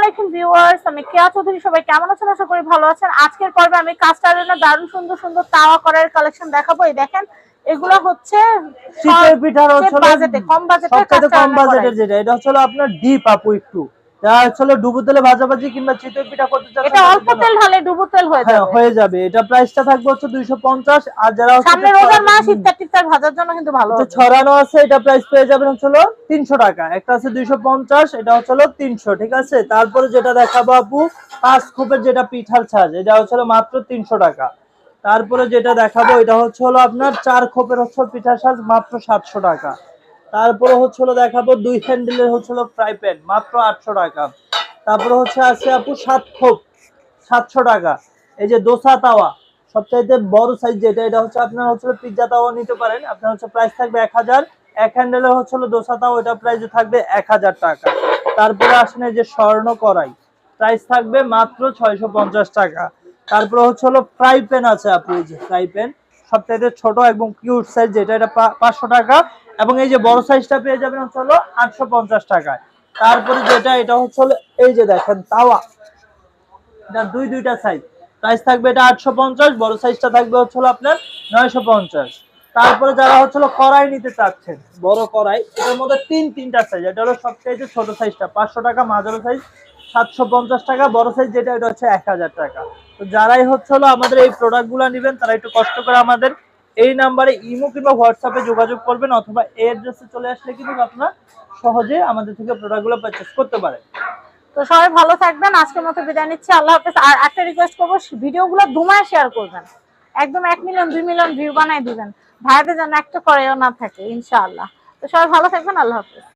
আলাইকুম ভিউয়ার্স আমি কেয়া চৌধুরী সবাই কেমন আছেন? আশা করি ভালো আছেন। আজকের পর্বে আমি কাস্টার দারুণ সুন্দর সুন্দর তাওয়া করার কালেকশন দেখাবো। এই দেখেন এগুলো হচ্ছে শীতের পিঠার বাজেটে কম বাজেটে কম বাজেটের যেটা এটা হচ্ছে আপনার ডিপ আপু একটু। হচ্ছে হলো তেলে ভাজাভাজি কিংবা চিতই পিঠা করতে চাচ্ছেন এটা অল্প তেল ঢালে ডুবো তেল হয়ে হ্যাঁ যাবে। হয়ে যাবে। এটা প্রাইসটা থাকবে হচ্ছে 250 আর যারা সামনে রোজার মাস ইফতার টিফতার ভাজার জন্য কিন্তু ভালো হবে। ছড়ানো আছে এটা প্রাইস পেয়ে যাবেন হলো 300 টাকা। একটা আছে 250 এটা হচ্ছে হলো 300 ঠিক আছে? তারপরে যেটা দেখাবো আপু পাঁচ খোপের যেটা পিঠার ছাজ এটা হচ্ছে হলো মাত্র 300 টাকা। তারপরে যেটা দেখাবো এটা হচ্ছে হলো আপনার চার খোপের হচ্ছে পিঠার সাজ মাত্র 700 টাকা। তারপরে হচ্ছে হলো দেখাবো দুই হ্যান্ডেলের হচ্ছে হলো ফ্রাই প্যান মাত্র 800 টাকা। তারপরে হচ্ছে আছে আপু সাত খোপ, সাতশো টাকা। এই যে দোসা তাওয়া, সবচাইতে বড় সাইজ যেটা, এটা হচ্ছে আপনার হচ্ছে পিৎজা তাওয়া নিতে পারেন। আপনার হচ্ছে প্রাইস থাকবে এক হাজার। এক হ্যান্ডেলের হচ্ছে হলো দোসা তাওয়া এটা প্রাইসে থাকবে এক হাজার টাকা। তারপরে আসেন এই যে স্বর্ণ কড়াই প্রাইস থাকবে মাত্র ছয়শো পঞ্চাশ টাকা। তারপরে হচ্ছে হলো ফ্রাই প্যান আছে আপু, এই যে ফ্রাই প্যান সবচাইতে ছোট এবং কিউট সাইজ যেটা, এটা পাঁচশো টাকা। এবং এই যে বড় সাইজটা পেয়ে যাবেন হচ্ছে হলো আটশো পঞ্চাশ টাকায়। তারপরে যেটা, এটা হচ্ছে হলো এই যে দেখেন, তাওয়া। এটা দুই, দুইটা সাইজ প্রাইস থাকবে এটা আটশো পঞ্চাশ, বড় সাইজটা থাকবে হচ্ছে হলো আপনার নয়শো পঞ্চাশ। তারপরে যারা হচ্ছে কড়াই নিতে চাচ্ছেন, বড় কড়াই, এটার মধ্যে তিন, তিনটা সাইজ এটা হলো সবচেয়ে ছোট সাইজটা পাঁচশো টাকা মাঝারো সাইজ সাতশো পঞ্চাশ টাকা, বড় সাইজ যেটা, এটা হচ্ছে এক হাজার টাকা। তো যারাই হচ্ছে হলো আমাদের এই প্রোডাক্টগুলো নেবেন, তারা একটু কষ্ট করে আমাদের এই নাম্বারে ইমো কিংবা হোয়াটসঅ্যাপে যোগাযোগ করবেন, অথবা এই অ্যাড্রেসে চলে আসলে কিন্তু আপনারা সহজে আমাদের থেকে প্রোডাক্টগুলো পারচেস করতে পারেন। তো সবাই ভালো থাকবেন, আজকের মতো বিদায় নিচ্ছি। আল্লাহ হাফেজ। আর একটা রিকোয়েস্ট করব, ভিডিওগুলো দুমায় শেয়ার করবেন। একদম এক মিলিয়ন দুই মিলিয়ন ভিউ বানাই দিবেন। ভাইদের যেন একটা করেও না থাকে, ইনশাআল্লাহ। তো সবাই ভালো থাকবেন, আল্লাহ হাফেজ।